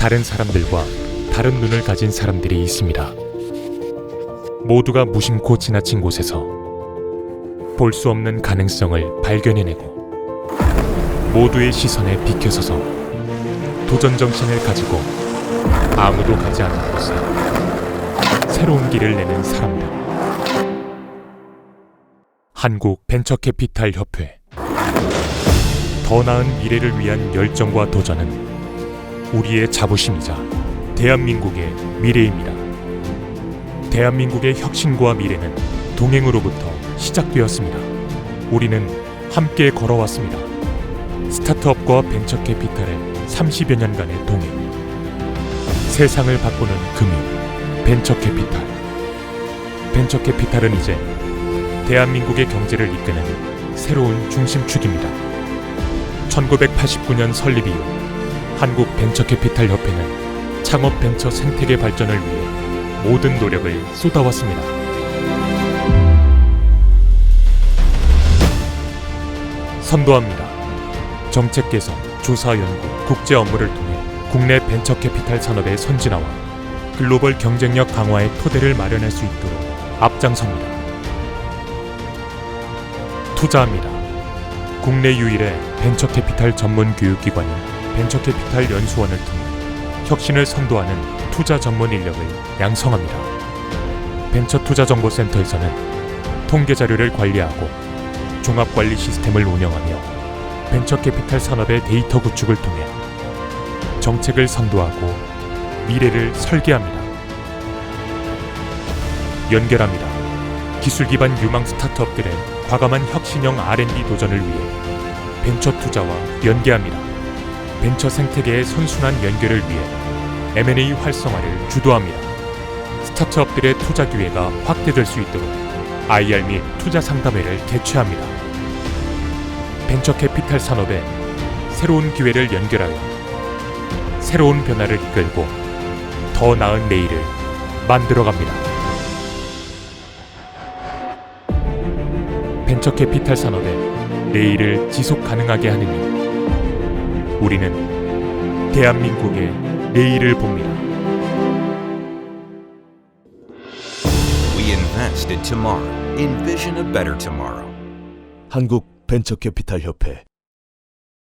다른 사람들과 다른 눈을 가진 사람들이 있습니다. 모두가 무심코 지나친 곳에서 볼 수 없는 가능성을 발견해내고 모두의 시선에 비켜서서 도전 정신을 가지고 아무도 가지 않는 곳에 새로운 길을 내는 사람들. 한국 벤처캐피탈 협회. 더 나은 미래를 위한 열정과 도전은 우리의 자부심이자 대한민국의 미래입니다. 대한민국의 혁신과 미래는 동행으로부터 시작되었습니다. 우리는 함께 걸어왔습니다. 스타트업과 벤처 캐피탈의 30여 년간의 동행. 세상을 바꾸는 금융, 벤처 캐피탈. 벤처 캐피탈은 이제 대한민국의 경제를 이끄는 새로운 중심축입니다. 1989년 설립 이후 한국 벤처캐피탈 협회는 창업 벤처 생태계 발전을 위해 모든 노력을 쏟아왔습니다. 선도합니다. 정책 개선, 조사 연구, 국제 업무를 통해 국내 벤처 캐피탈 산업의 선진화와 글로벌 경쟁력 강화의 토대를 마련할 수 있도록 앞장섭니다. 투자합니다. 국내 유일의 벤처 캐피탈 전문 교육기관인 벤처캐피탈 연수원을 통해 혁신을 선도하는 투자 전문 인력을 양성합니다. 벤처투자정보센터에서는 통계 자료를 관리하고 종합관리 시스템을 운영하며 벤처캐피탈 산업의 데이터 구축을 통해 정책을 선도하고 미래를 설계합니다. 연결합니다. 기술 기반 유망 스타트업들의 과감한 혁신형 R&D 도전을 위해 벤처 투자와 연계합니다. 벤처 생태계의 선순환 연결을 위해 M&A 활성화를 주도합니다. 스타트업들의 투자 기회가 확대될 수 있도록 IR 및 투자 상담회를 개최합니다. 벤처 캐피탈 산업에 새로운 기회를 연결하여 새로운 변화를 이끌고 더 나은 내일을 만들어갑니다. 벤처 캐피탈 산업의 내일을 지속 가능하게 하는 일. 우리는 대한민국의 내일을 봅니다. We invest in tomorrow. Envision a better tomorrow. 한국 벤처캐피탈 협회